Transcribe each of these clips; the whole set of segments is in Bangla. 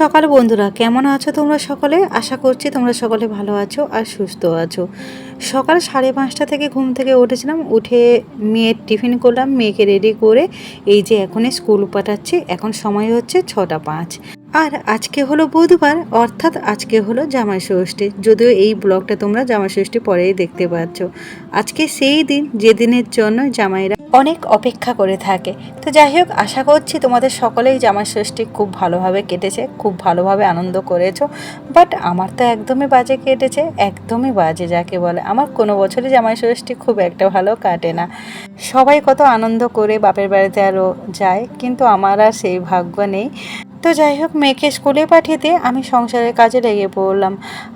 সকাল বন্ধুরা। কেমন আছো তোমরা সকলে? আশা করছি তোমরা সকলে ভালো আছো আর সুস্থ আছো। সকাল সাড়ে পাঁচটা থেকে ঘুম থেকে উঠেছিলাম, উঠে মেয়ের টিফিন করলাম, মেয়েকে রেডি করে এই যে এখনই স্কুল পাঠাচ্ছি, এখন সময় হচ্ছে ছটা পাঁচ। আর আজকে হলো বুধবার, অর্থাৎ আজকে হলো জামাই ষষ্ঠী। যদিও এই ব্লগটা তোমরা জামাই ষষ্ঠী পরেই দেখতে পাচ্ছ। আজকে সেই দিন যেদিনের জন্য জামাইরা অনেক অপেক্ষা করে থাকে। তো যাই হোক, আশা করছি তোমাদের সকলেই জামাই ষষ্ঠী খুব ভালোভাবে কেটেছে, খুব ভালোভাবে আনন্দ করেছ। বাট আমার তো একদমই বাজে কেটেছে, একদমই বাজে যাকে বলে। আমার কোনো বছরই জামাই ষষ্ঠী খুব একটা ভালো কাটে না। সবাই কত আনন্দ করে বাপের বাড়িতে আরও যায়, কিন্তু আমার আর সেই ভাগ্য নেই। তো যাই হোক, মেয়েকে স্কুলে পাঠিয়ে আমি সংসারের কাজে লেগে পড়লাম।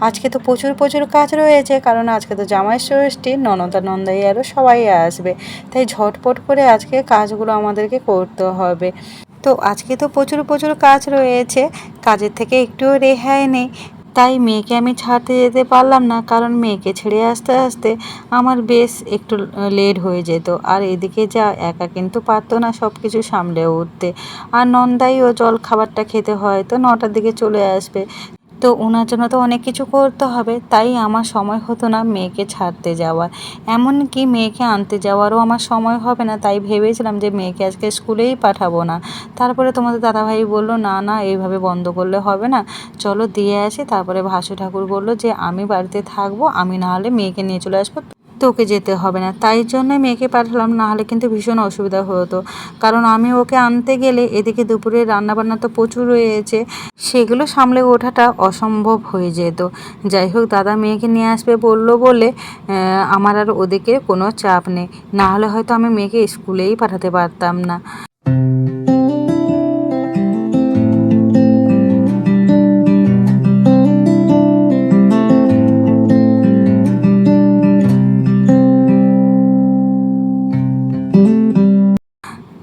আজকে তো প্রচুর প্রচুর কাজ রয়েছে, কারণ আজকে তো জামাই ষষ্ঠী, ননদা, নন্দাই আরও সবাই আসবে। তাই ঝটপট করে আজকে কাজগুলো আমাদেরকে করতে হবে। তো আজকে তো প্রচুর প্রচুর কাজ রয়েছে, কাজের থেকে একটুও রেহাই নেই। তাই মেয়েকে আমি ছাড়তে যেতে পারলাম না, কারণ মেয়েকে ছেড়ে আসতে আসতে আমার বেশ একটু লেট হয়ে যেত। আর এদিকে যা, একা কিন্তু পারতো না সব কিছু সামলে উঠতে। আর নন্দাইও জল খাবারটা খেতে হয়, তো নটার দিকে চলে আসবে। তো ওনার জন্য তো অনেক কিছু করতে হবে, তাই আমার সময় হতো না মেয়েকে ছাড়তে যাওয়ার। এমনকি মেয়েকে আনতে যাওয়ারও আমার সময় হবে না, তাই ভেবেছিলাম যে মেয়েকে আজকে স্কুলেই পাঠাবো না। তারপরে তোমাদের দাদাভাই বলল, না না, এইভাবে বন্ধ করলে হবে না। চলো দিয়ে আসি। তারপরে ভাসু ঠাকুর বলল যে, আমি বাড়িতে থাকব, আমি না হলে মেয়েকে নিয়ে চলে আসব। তোকে যেতে হবে না। তাই জন্য মেয়েকে পাঠালাম না হলে কিন্তু ভীষণ অসুবিধা হতো। কারণ আমি ওকে আনতে গেলে এদিকে দুপুরে রান্নাবান্না তো প্রচুর রয়েছে, সেগুলো সামলে ওঠাটা অসম্ভব হয়ে যেত। যাই হোক, দাদা মেয়েকে নিয়ে আসবে বলল বলে আমার আর ওদিকে কোনো চাপ নেই। না হলে হয়তো আমি মেয়েকে স্কুলেই পাঠাতে পারতাম না।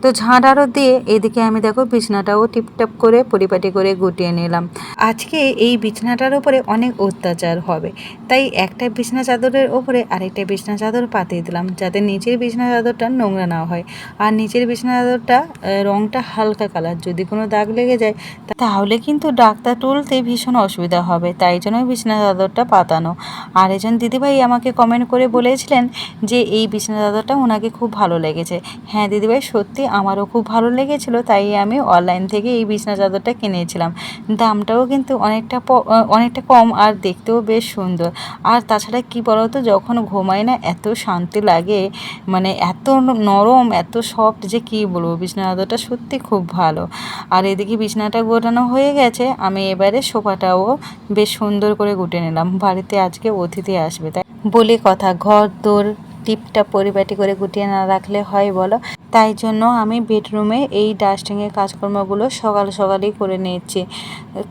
তো ঝাঁটারও দিয়ে এদিকে আমি দেখো বিছনাটাও টিপটাপ করে, পরিপাটি করে গুটিয়ে নিলাম। আজকে এই বিছনাটার উপরে অনেক অত্যাচার হবে। তাই একটা বিছনা চাদরের ওপরে আরেকটা বিছনা চাদর পাতিয়ে দিলাম, যাতে নিচের বিছনা চাদরটা নোংরা না হয়। আর নিচের বিছনা চাদরটা রংটা হালকা কালার, যদি কোনো দাগ লেগে যায় তাহলে কিন্তু ডাক্তার তুলতে ভীষণ অসুবিধা হবে, তাই জন্য বিছনা চাদরটা পাতানো। আর একজন দিদিভাই আমাকে কমেন্ট করে বলেছিলেন যে, এই বিছনা চাদরটা ওনাকে খুব ভালো লেগেছে। হ্যাঁ দিদিভাই, সত্যি আমারও খুব ভালো লেগেছিল, তাই আমি অনলাইন থেকে এই বিছনা চাদরটা কিনেছিলাম। দামটাও কিন্তু অনেকটা অনেকটা কম আর দেখতেও বেশ সুন্দর। আর তাছাড়া কি বলতো, যখন ঘুমাই না এত শান্তি লাগে মানে এত নরম, এত সফট যে কি বলব, বিছনা চাদরটা সত্যি খুব ভালো। আর এদিকে বিছনাটা গোটানো হয়ে গেছে, আমি এবারে সোফাটাও বেশ সুন্দর করে গুটে নিলাম। বাড়িতে আজকে অতিথি আসবে, তাই বলে কথা, ঘর দোর টিপটা পরিপাটি করে গুটিয়ে না রাখলে হয় বলো? তাই জন্য আমি বেডরুমে এই ডাস্টিংয়ের কাজকর্মগুলো সকাল সকালই করে নিচ্ছি।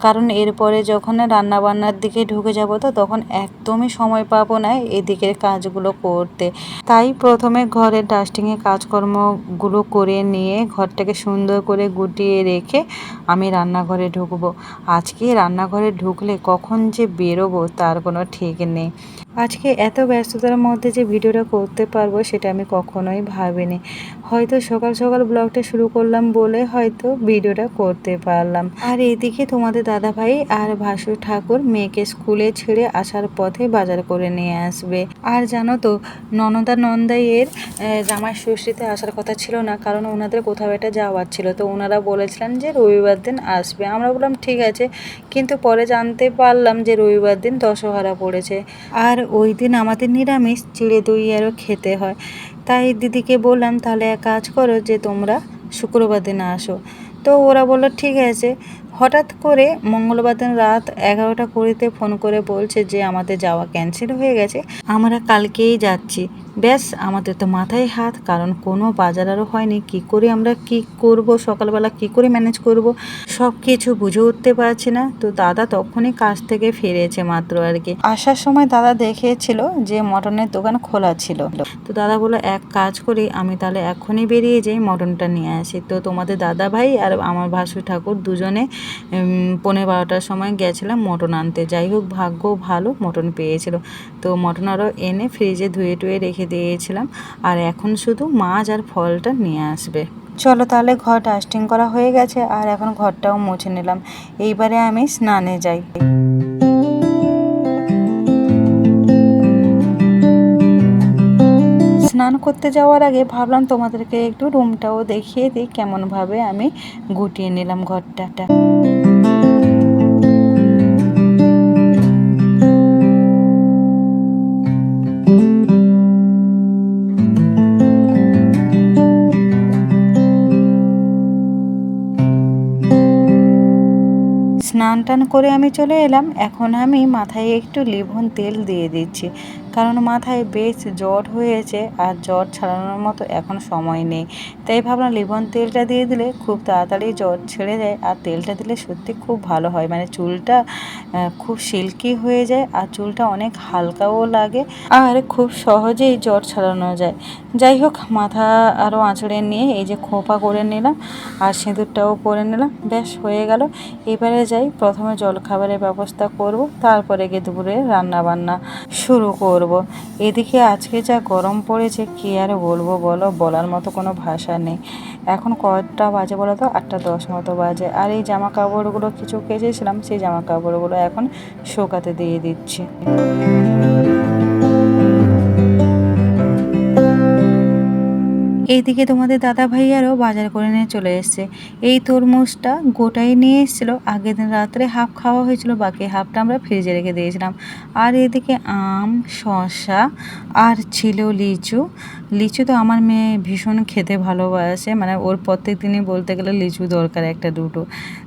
কারণ এরপরে যখন রান্না বান্নার দিকে ঢুকে যাব তো তখন একদমই সময় পাবো না এদিকের কাজগুলো করতে। তাই প্রথমে ঘরের ডাস্টিংয়ের কাজকর্মগুলো করে নিয়ে ঘরটাকে সুন্দর করে গুটিয়ে রেখে আমি রান্নাঘরে ঢুকবো। আজকে রান্নাঘরে ঢুকলে কখন যে বেরোবো তার কোনো ঠিক নেই। আজকে এত ব্যস্ততার মধ্যে যে ভিডিওটা করতে পারব সেটা আমি কখনোই ভাবিনি। হয়তো সকাল সকাল ব্লগটা শুরু করলাম বলে হয়তো ভিডিওটা করতে পারলাম। আর এদিকে তোমাদের দাদা ভাই আর ভাসুর ঠাকুর মেয়েকে স্কুলে ছেড়ে আসার পথে বাজার করে নিয়ে আসবে। আর জানো তো, ননদা নন্দাই এর জামাই ষষ্ঠীতে আসার কথা ছিল না, কারণ ওনাদের কোথাও একটা যাওয়ার ছিল। তো ওনারা বলেছিলেন যে রবিবার দিন আসবে। আমরা বললাম, ঠিক আছে। কিন্তু পরে জানতে পারলাম যে রবিবার দিন দশহরা পড়েছে। আর ওই দিন আমাদের নিরামিষ, চিড়ে দই আরও খেতে হয়। তাই দিদিকে বললাম, তাহলে এক কাজ করো যে তোমরা শুক্রবার দিন আসো। তো ওরা বলল, ঠিক আছে। হঠাৎ করে মঙ্গলবার দিন রাত এগারোটা কুড়িতে ফোন করে বলছে যে আমাদের যাওয়া ক্যান্সেল হয়ে গেছে। আমরা কালকেই যাচ্ছি। ব্যাস, আমাদের তো মাথায় হাত, কারণ কোনো বাজার আরও হয়নি। কি করে আমরা কি করব? সকালবেলা কি করে ম্যানেজ করব? সব কিছু বুঝে উঠতে পারছি না। তো দাদা তখনই কাজ থেকে ফিরেছে মাত্র আর কি। আসার সময় দাদা দেখেছিল যে মটনের দোকান খোলা ছিল। তো দাদা বলল, এক কাজ করি, আমি তাহলে এখনই বেরিয়ে যাই, মটনটা নিয়ে আসি। তো তোমাদের দাদা ভাই আর আমার ভাসু ঠাকুর দুজনে পনেরো বারোটার সময় গেছিলাম মটন আনতে। যাই হোক, ভাগ্য ভালো, মটন পেয়েছিল। তো মটন আরও এনে ফ্রিজে ধুয়ে টুয়ে রেখে দিয়েছিলাম। আর এখন শুধু মাছ আর ফলটা নিয়ে আসবে। চলো তাহলে ঘর ডাস্টিং করা হয়ে গেছে, আর এখন ঘরটাও মুছে নিলাম। এইবারে আমি স্নানে যাই। স্নান করতে যাওয়ার আগে ভাবলাম তোমাদেরকে একটু রুমটাও দেখিয়ে দিই, কেমনভাবে আমি গুটিয়ে নিলাম ঘরটা স্নান টান করে আমি চলে এলাম। এখন আমি মাথায় একটু লিভন তেল দিয়ে দিচ্ছি। কারণ মাথায় বেশ জ্বর হয়েছে আর জ্বর ছাড়ানোর মতো এখন সময় নেই। তাই ভাবলাম লিভন তেলটা দিয়ে দিলে খুব তাড়াতাড়ি জ্বর ছেড়ে যায় আর তেলটা দিলে সত্যি খুব ভালো হয়। মানে চুলটা খুব সিল্কি হয়ে যায় আর চুলটা অনেক হালকাও লাগে আর খুব সহজেই জ্বর ছাড়ানো যায়। যাই হোক, মাথা আরও আঁচড়ে নিয়ে এই যে খোপা করে নিলাম আর সিঁদুরটাও করে নিলাম। বেশ, হয়ে গেল। এবারে যাই, প্রথমে জলখাবারের ব্যবস্থা করব, তারপরে গিয়ে দুপুরে রান্না বান্না শুরু করব। এদিকে আজকে যা গরম পড়েছে, কী আর বলব বলো? বলার মতো কোনো ভাষা নেই। এখন কয়টা বাজে বলো তো? আটটা দশ মতো বাজে। আর এই জামা কাপড়গুলো কিছু কেচেছিলাম, সেই জামা কাপড়গুলো এখন শোকাতে দিয়ে দিচ্ছি। এইদিকে তোমাদের দাদা ভাইয়ারও বাজার করে নিয়ে চলে এসছে। এই তরমুজটা গোটাই নিয়ে এসেছিল। আগের দিন রাত্রে হাফ খাওয়া হয়েছিল, বাকি হাফটা আমরা ফ্রিজে রেখে দিয়েছিলাম। আর এদিকে আম, শসা আর ছিল লিচু। লিচু তো আমার মেয়ে ভীষণ খেতে ভালোবাসে মানে ওর প্রত্যেক দিনই বলতে গেলে লিচু দরকার একটা দুটো।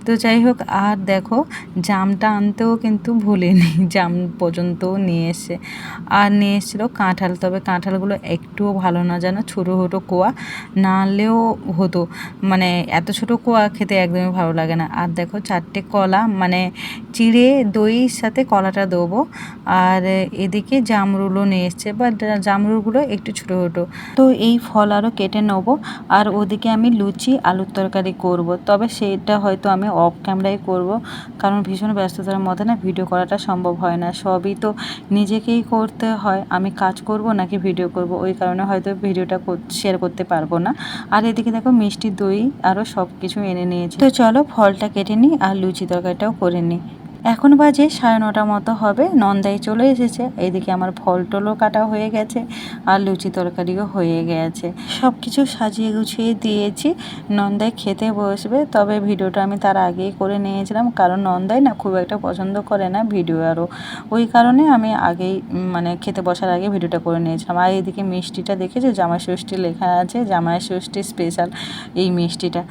তো যাই হোক, আর দেখো, জামটা আনতেও কিন্তু ভুলিনি, জাম পর্যন্তও নিয়ে এসে। আর নিয়ে এসেছিল কাঁঠাল, তবে কাঁঠালগুলো একটুও ভালো না যেন, ছোটো ছোটো কোয়া না আনলেও হতো। মানে এত ছোটো কোয়া খেতে একদমই ভালো লাগে না। আর দেখো, চারটে কলা মানে চিড়ে দইয়ের সাথে কলাটা দেবো। আর এদিকে জামরুলও নিয়ে এসছে, বা জামরুলগুলো একটু ছোটো ছোটো। তো এই ফল আরও কেটে নেব। আর ওদিকে আমি লুচি, আলুর তরকারি করব। তবে সেটা হয়তো আমি অফ ক্যামেরায় করব। কারণ ভীষণ ব্যস্ততার মধ্যে না ভিডিও করাটা সম্ভব হয় না। সবই তো নিজেকেই করতে হয়। আমি কাজ করব নাকি ভিডিও করব? ওই কারণে হয়তো ভিডিওটা শেয়ার করতে পারব না। আর এদিকে দেখো মিষ্টি দই আরও সব কিছু এনে নিয়েছি। তো চলো ফলটা কেটে নিই আর লুচি তরকারিটাও করে নিই। এখন বাজে সাড়ে নটা মতো হবে, নন্দাই চলে এসেছে। এদিকে আমার ফল টলও কাটা হয়ে গেছে আর লুচি তরকারিও হয়ে গেছে। সব কিছু সাজিয়ে গুছিয়ে দিয়েছি, নন্দাই খেতে বসবে। তবে ভিডিওটা আমি তার আগেই করে নিয়েছিলাম, কারণ নন্দাই না খুব একটা পছন্দ করে না ভিডিও আরও। ওই কারণে আমি আগেই মানে খেতে বসার আগে ভিডিওটা করে নিয়েছিলাম। আর এদিকে মিষ্টিটা দেখেছ? জামাই ষষ্ঠী লেখা আছে, জামাই ষষ্ঠী স্পেশাল এই মিষ্টিটা।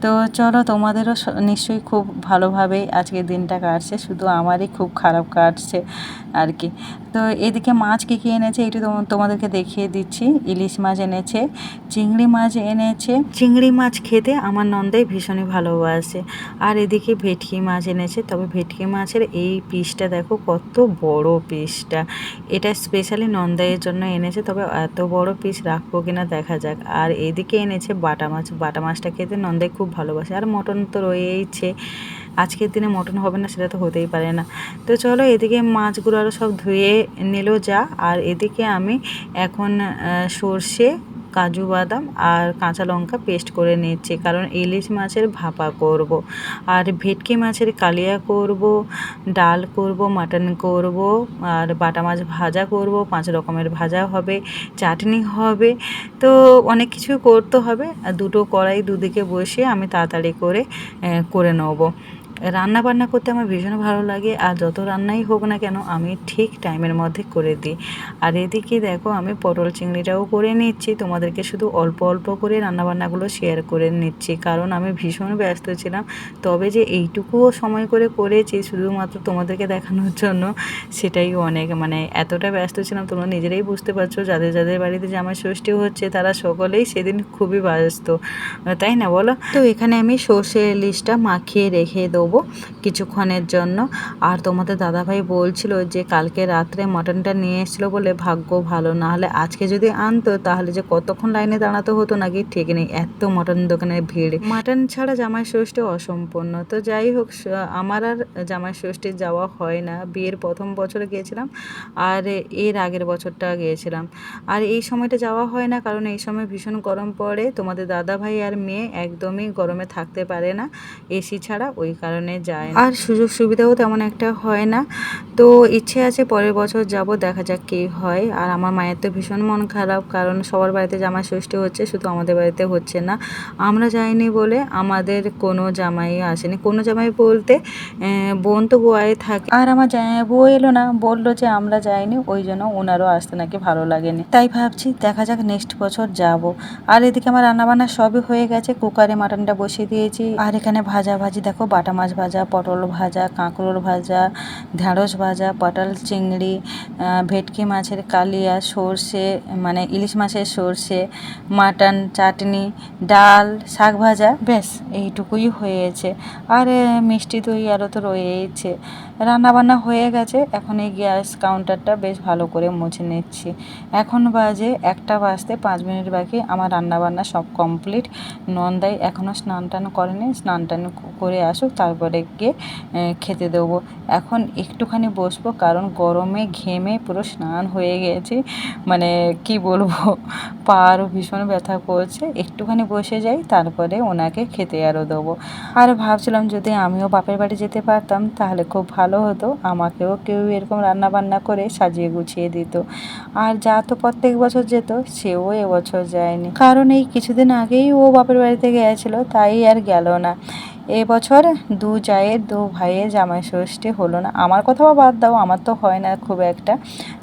তো চলো তোমাদেরও নিশ্চয়ই খুব ভালোভাবেই আজকের দিনটা কাটছে, শুধু আমারই খুব খারাপ কাটছে আর কি। তো এদিকে মাছ কী কী এনেছে তোম- তোমাদেরকে দেখিয়ে দিচ্ছি। ইলিশ মাছ এনেছে, চিংড়ি মাছ এনেছে। চিংড়ি মাছ খেতে আমার নন্দাই ভীষণই ভালোবাসে। আর এদিকে ভেটকি মাছ এনেছে, তবে ভেটকি মাছের এই পিসটা দেখো কত বড় পিসটা। এটা স্পেশালি নন্দাইয়ের জন্য এনেছে, তবে এত বড় পিস রাখব কিনা দেখা যাক। আর এদিকে এনেছে বাটা মাছ, বাটা মাছটা খেতে নন্দাই খুব ভালোবাসে। আর মটন তো রয়েইছে। আজকের দিনে মটন হবে না, সেটা তো হতেই পারে না। তো চলো এদিকে মাছগুলো আরও সব ধুয়ে নিল যা। আর এদিকে আমি এখন সর্ষে কাজু বাদাম আর কাঁচা লঙ্কা পেস্ট করে নিচ্ছি, কারণ ইলিশ মাছের ভাপা করব। আর ভেটকি মাছের কালিয়া করব, ডাল করব, মাটন করব, আর বাটা মাছ ভাজা করব, পাঁচ রকমের ভাজা হবে, চাটনি হবে, তো অনেক কিছু করতে হবে দুটো কড়াই দুদিকে বসিয়ে আমি তাড়াতাড়ি করে করে নেব রান্না বান্না করতে আমার ভীষণ ভালো লাগে আর যত রান্নাই হোক না কেন আমি ঠিক টাইমের মধ্যে করে দিই। আর এদিকে দেখো আমি পটল চিংড়িটাও করে নিচ্ছি। তোমাদেরকে শুধু অল্প অল্প করে রান্নাবান্নাগুলো শেয়ার করে নিচ্ছি। কারণ আমি ভীষণ ব্যস্ত ছিলাম। তবে যে এইটুকুও সময় করে করেছি শুধুমাত্র তোমাদেরকে দেখানোর জন্য, সেটাই অনেক। মানে এতটা ব্যস্ত ছিলাম, তোমরা নিজেরাই বুঝতে পারছ, যাদের যাদের বাড়িতে জামাই ষষ্ঠী হচ্ছে, তারা সকলেই সেদিন খুবই ব্যস্ত। তাই না বলো? তো এখানে আমি সর্ষে ইলিশটা মাখিয়ে রেখে দেবো। দেবো কিছুক্ষণের জন্য। আর তোমাদের দাদাভাই বলছিল যে কালকে রাত্রে মটনটা নিয়ে এসেছিল বলে ভাগ্য ভালো না হলে আজকে যদি আনতো তাহলে যে কতক্ষণ লাইনে দাঁড়াতে হতো নাকি ঠিক নেই, এত মটন দোকানের ভিড়। মাটন ছাড়া জামাই ষষ্ঠী অসম্পূর্ণ। তো যাই হোক আমার আর জামাই ষষ্ঠী যাওয়া হয় না। বিয়ের প্রথম বছরে গিয়েছিলাম আর এর আগের বছরটা গিয়েছিলাম। আর এই সময়টা যাওয়া হয় না, কারণ এই সময় ভীষণ গরম পড়ে। তোমাদের দাদা ভাই আর মেয়ে একদমই গরমে থাকতে পারে না। এসি ছাড়া ওই কারণে যায় আর সুযোগ সুবিধাও তেমন একটা হয় না। তো ইচ্ছে আছে পরের বছর যাব, দেখা যাক কী হয়। আর আমার মায়ের তো ভীষণ মন খারাপ, কারণ সবার বাড়িতে জামাই ষষ্ঠী হচ্ছে, শুধু আমাদের বাড়িতে হচ্ছে না। আমরা যাইনি বলে আমাদের কোনো জামাই আসেনি। কোনো জামাই বলতে বোন তো গোয়ায় থাকে। আর আমার জামাই বউ এলো না, বলল যে আমরা যাইনি, ওই জন্য ওনারও আসতে নাকি ভালো লাগেনি। তাই ভাবছি, দেখা যাক নেক্সট বছর যাব। আর এদিকে আমার রান্নাবান্না সবই হয়ে গেছে, কুকারে মাটনটা বসিয়ে দিয়েছি। আর এখানে ভাজা ভাজি দেখো বাটা ভাজা, পটল ভাজা, কাঁকরোল ভাজা, ঢ্যাঁড়স ভাজা, পটল চিংড়ি ভেটকি মাছের কালিয়া, সর্ষে মানে ইলিশ মাছের সর্ষে, মাটন, চাটনি, ডাল, শাক ভাজা, ব্যাস, এইটুকুই হয়েছে। আর মিষ্টি দই আরও তো রয়েছে রান্নাবান্না হয়ে গেছে। এখন এই গ্যাস কাউন্টারটা বেশ ভালো করে মুছে নিচ্ছি। এখন বাজে একটা বাজতে পাঁচ মিনিট বাকি। আমার রান্নাবান্না সব কমপ্লিট। নন্দাই এখনও স্নান টান করেনি। স্নান টান করে আসুক, তারপরে গিয়ে খেতে দেবো। এখন একটুখানি বসবো, কারণ গরমে ঘেমে পুরো স্নান হয়ে গেছে। মানে কি বলব পা আরও ভীষণ ব্যথা করছে। একটুখানি বসে যাই, তারপরে ওনাকে খেতে আরও দেবো। আর ভাবছিলাম যদি আমিও বাপের বাড়ি যেতে পারতাম, তাহলে খুব ভালো হতো, আমাকেও কেউ এরকম রান্না বান্না করে সাজিয়ে গুছিয়ে দিত। আর যা তো প্রত্যেক বছর যেত, সেও এবছর যায়নি। কারণ এই কিছুদিন আগেই ও বাপের বাড়িতে গিয়েছিল, তাই আর গেল না। এবছর দু জায়ের, দু ভাইয়ের জামাই ষষ্ঠী হলো না। আমার কথাও বাদ দাও, আমার তো হয় না খুব একটা।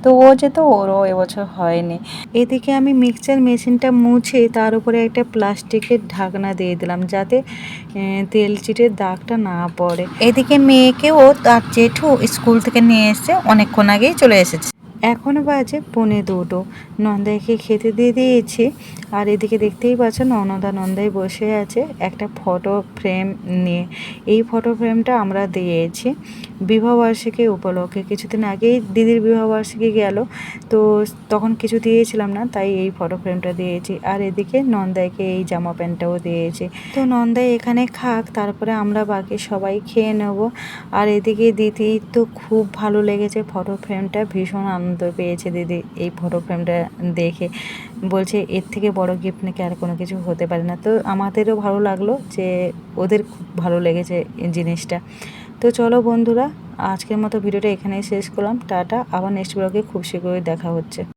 তো ও যেত ওরও এবছর হয়নি। এদিকে আমি মিক্সচার মেশিনটা মুছে তার উপরে একটা প্লাস্টিকের ঢাকনা দিয়ে দিলাম যাতে তেল চিটের দাগটা না পড়ে। এদিকে মেয়েকেও তার জেঠু স্কুল থেকে নিয়ে এসে অনেকক্ষণ আগেই চলে এসেছে। এখন বাজে পনে দুটো। নন্দাইকে খেতে দিয়ে দিয়েছি। আর এদিকে দেখতেই পাচ্ছ ননদা নন্দাই বসে আছে একটা ফটো ফ্রেম নিয়ে। এই ফটো ফ্রেমটা আমরা দিয়েছি। বিবাহবার্ষিকী উপলক্ষে। কিছুদিন আগেই দিদির বিবাহবার্ষিকী গেল, তো তখন কিছু দিয়েছিলাম না, তাই এই ফটো ফ্রেমটা দিয়েছি। আর এদিকে নন্দাইকে এই জামা প্যান্টটাও দিয়েছি। তো নন্দাই এখানে খাক, তারপরে আমরা বাকি সবাই খেয়ে নেব। আর এদিকে দিদি তো খুব ভালো লেগেছে ফটো ফ্রেমটা ভীষণ আনন্দ পেয়েছে দিদি এই ফটো ফ্রেমটা দেখে। বলছে, এর থেকে বড় গিফট নাকি আর কোনো কিছু হতে পারে না? তো আমাদেরও ভালো লাগল যে ওদের খুব ভালো লেগেছে জিনিসটা। তো চলো বন্ধুরা, আজকের মতো ভিডিওটা এখানেই শেষ করলাম। টাটা, আবার নেক্সট ব্লগে খুব শীঘ্রই দেখা হচ্ছে।